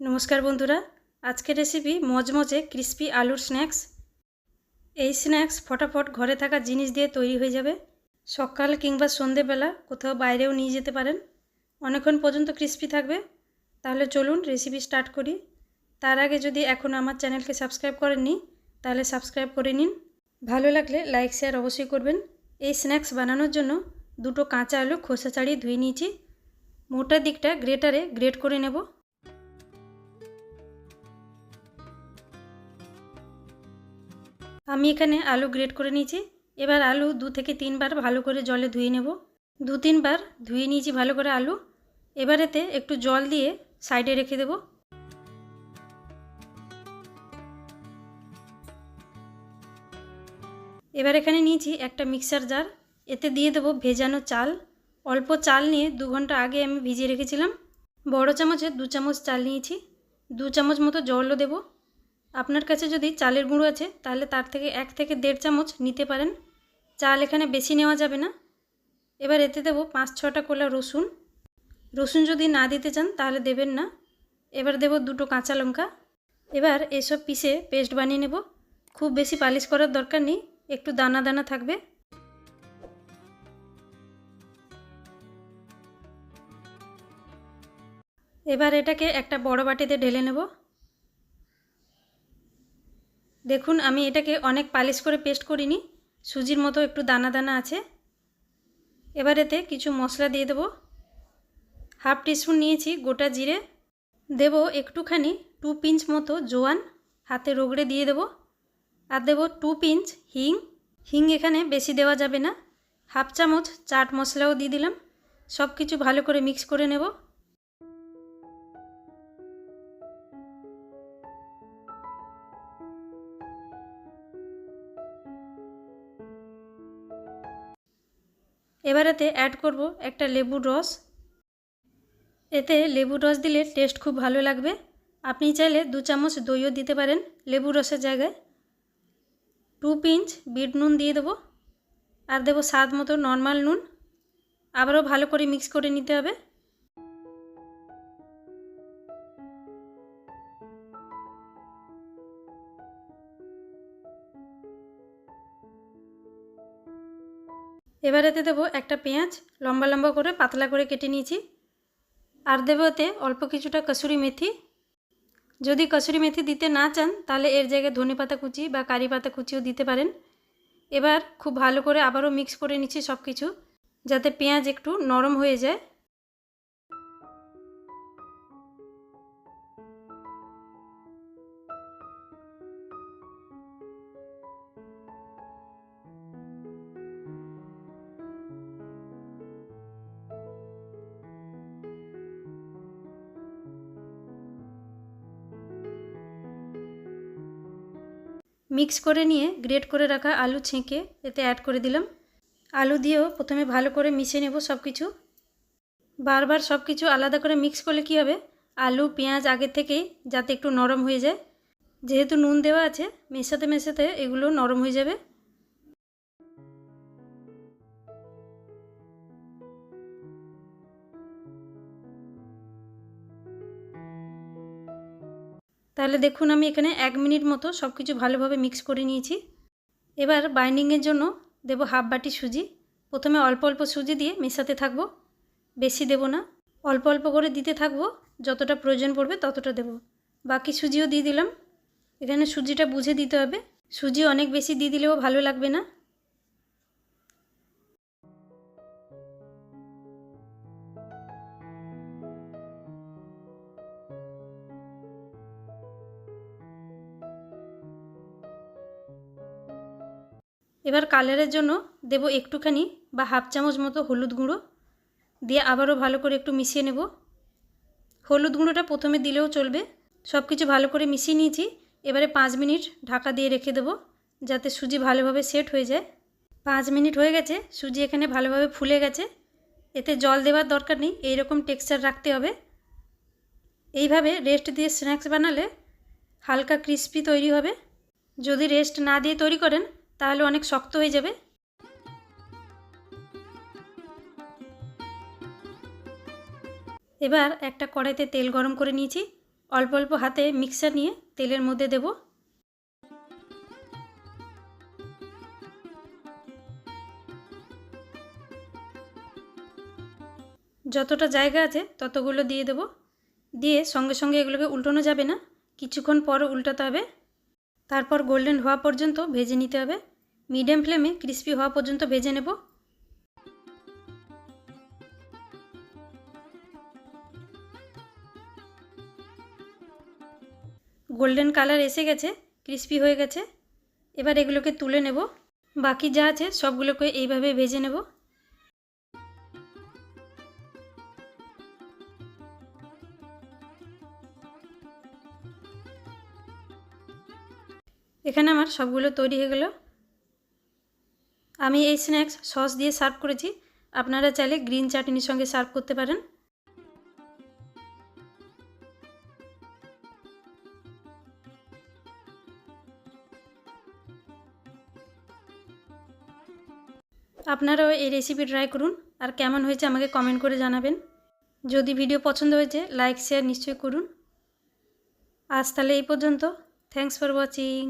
নমস্কার বন্ধুরা, আজকের রেসিপি মজমজে ক্রিস্পি আলুর স্ন্যাক্স এই স্ন্যাক্স ফটাফট ঘরে থাকা জিনিস দিয়ে তৈরি হয়ে যাবে। সকাল কিংবা সন্ধেবেলা কোথাও বাইরেও নিয়ে যেতে পারেন। অনেকক্ষণ পর্যন্ত ক্রিস্পি থাকবে। তাহলে চলুন রেসিপি স্টার্ট করি। তার আগে যদি এখন আমার চ্যানেলকে সাবস্ক্রাইব করেননি, তাহলে সাবস্ক্রাইব করে নিন। ভালো লাগলে লাইক শেয়ার অবশ্যই করবেন। এই স্ন্যাক্স বানানোর জন্য দুটো কাঁচা আলু খোসা ছাড়িয়ে ধুয়ে নিয়েছি। মোটা দিকটা গ্রেটারে গ্রেট করে নেব। আমি এখানে আলু গ্রেট করে নিয়েছি। এবার আলু দু থেকে তিনবার ভালো করে জলে ধুয়ে নেব। দু তিনবার ধুয়ে নিয়েছি ভালো করে আলু। এবার এতে একটু জল দিয়ে সাইডে রেখে দেব। এবার এখানে নিয়েছি একটা মিক্সার জার এতে দিয়ে দেবো ভেজানো চাল। অল্প চাল নিয়ে দু ঘণ্টা আগে আমি ভিজিয়ে রেখেছিলাম। বড় চামচে দু চামচ চাল নিয়েছি। দু চামচ মতো জলও দেবো। আপনার কাছে যদি চালের গুঁড়ো আছে, তাহলে তার থেকে এক থেকে দেড় চামচ নিতে পারেন। চাল এখানে বেশি নেওয়া যাবে না। এবার এতে দেবো পাঁচ ছটা কোলা রসুন। রসুন যদি না দিতে চান, তাহলে দেবেন না। এবার দেব দুটো কাঁচা লঙ্কা। এবার এসব পিসে পেস্ট বানিয়ে নেব। খুব বেশি পালিশ করার দরকার নেই, একটু দানা দানা থাকবে। এবার এটাকে একটা বড় বাটিতে ঢেলে নেব। দেখুন, আমি এটাকে অনেক পালিশ করে পেস্ট করিনি। সুজির মতো একটু দানা দানা আছে। এবার এতে কিছু মশলা দিয়ে দেবো। হাফ টিস্পুন নিয়েছি গোটা জিরে। দেব একটুখানি টু পিঞ্চ মতো জোয়ান। হাতে রগড়ে দিয়ে দেবো। আর দেব টু পিঞ্চ হিং। হিং এখানে বেশি দেওয়া যাবে না। হাফ চামচ চাট মশলাও দিয়ে দিলাম। সব কিছু ভালো করে মিক্স করে নেব। এবার এতে অ্যাড করব একটা লেবুর রস। এতে লেবুর রস দিলে টেস্ট খুব ভালো লাগবে। আপনি চাইলে দু চামচ দইও দিতে পারেন লেবুর রসের জায়গায়। টু পিঞ্চ বিট নুন দিয়ে দেবো। আর দেবো স্বাদ মতো নর্মাল নুন। আবারও ভালো করে মিক্স করে নিতে হবে। এবার এতে দেবো একটা পেঁয়াজ, লম্বা লম্বা করে পাতলা করে কেটে নিয়েছি। আর দেবো এতে অল্প কিছুটা কসুরি মেথি। যদি কসুরি মেথি দিতে না চান, তাহলে এর জায়গায় ধনে পাতা কুচি বা কারি পাতা কুচিও দিতে পারেন। এবার খুব ভালো করে আবারও মিক্স করে নিচ্ছি সব কিছু যাতে পেঁয়াজ একটু নরম হয়ে যায়। মিক্স করে নিয়ে গ্রেট করে রাখা আলু ছেঁকে এতে অ্যাড করে দিলাম। আলু দিয়েও প্রথমে ভালো করে মিশিয়ে নেব সব কিছু বারবার সব কিছু আলাদা করে মিক্স করলে কী হবে? আলু, পেঁয়াজ আগে থেকেই যাতে একটু নরম হয়ে যায়। যেহেতু নুন দেওয়া আছে মেশাতে মেশাতে এগুলো নরম হয়ে যাবে। তাহলে দেখুন আমি এখানে এক মিনিট মতো সব কিছু ভালোভাবে মিক্স করে নিয়েছি। এবার বাইন্ডিংয়ের জন্য দেব হাফ বাটি সুজি। প্রথমে অল্প অল্প সুজি দিয়ে মেশাতে থাকব। বেশি দেব না। অল্প অল্প করে দিতে থাকব। যতটা প্রয়োজন পড়বে ততটা দেব। বাকি সুজিও দিয়ে দিলাম। এখানে সুজিটা বুঝে দিতে হবে। সুজি অনেক বেশি দিয়ে দিলেও ভালো লাগবে না। এবার কালারের জন্য দেব একটুখানি বা হাফ চামচ মতো হলুদ গুঁড়ো। দিয়ে আবারও ভালো করে একটু মিশিয়ে নেব। হলুদ গুঁড়োটা প্রথমে দিলেও চলবে। সব কিছু ভালো করে মিশিয়ে নিয়েছি। এবারে পাঁচ মিনিট ঢাকা দিয়ে রেখে দেবো যাতে সুজি ভালোভাবে সেট হয়ে যায়। পাঁচ মিনিট হয়ে গেছে, সুজি এখানে ভালোভাবে ফুলে গেছে। এতে জল দেওয়ার দরকার নেই, এইরকম টেক্সচার রাখতে হবে। এইভাবে রেস্ট দিয়ে স্ন্যাক্স বানালে হালকা ক্রিস্পি তৈরি হবে। যদি রেস্ট না দিয়ে তৈরি করেন তাহলে অনেক শক্ত হয়ে যাবে। এবার একটা কড়াইতে তেল গরম করে নিয়েছি। অল্প অল্প হাতে মিক্সার নিয়ে তেলের মধ্যে দেব। যতটা জায়গা আছে ততগুলো দিয়ে দেব। দিয়ে সঙ্গে সঙ্গে এগুলোকে উল্টানো যাবে না। কিছুক্ষণ পর উল্টাতে হবে। তারপর গোল্ডেন হওয়া পর্যন্ত ভেজে নিতে হবে। মিডিয়াম ফ্লেমে ক্রিস্পি হওয়া পর্যন্ত ভেজে নেব। গোল্ডেন কালার এসে গেছে, ক্রিস্পি হয়ে গেছে। এবার এগুলোকে তুলে নেব। বাকি যা আছে সবগুলোকে এইভাবে ভেজে নেব। এখানে আমার সবগুলো তৈরি হয়ে গেল। আমি এই স্ন্যাক্স সস দিয়ে সার্ভ করেছি। আপনারা চাইলে গ্রিন চাটনির সঙ্গে সার্ভ করতে পারেন। আপনারাও এই রেসিপি ট্রাই করুন আর কেমন হয়েছে আমাকে কমেন্ট করে জানাবেন। যদি ভিডিও পছন্দ হয়েছে লাইক শেয়ার নিশ্চয়ই করুন। আজ তাহলে এই পর্যন্ত। Thanks for watching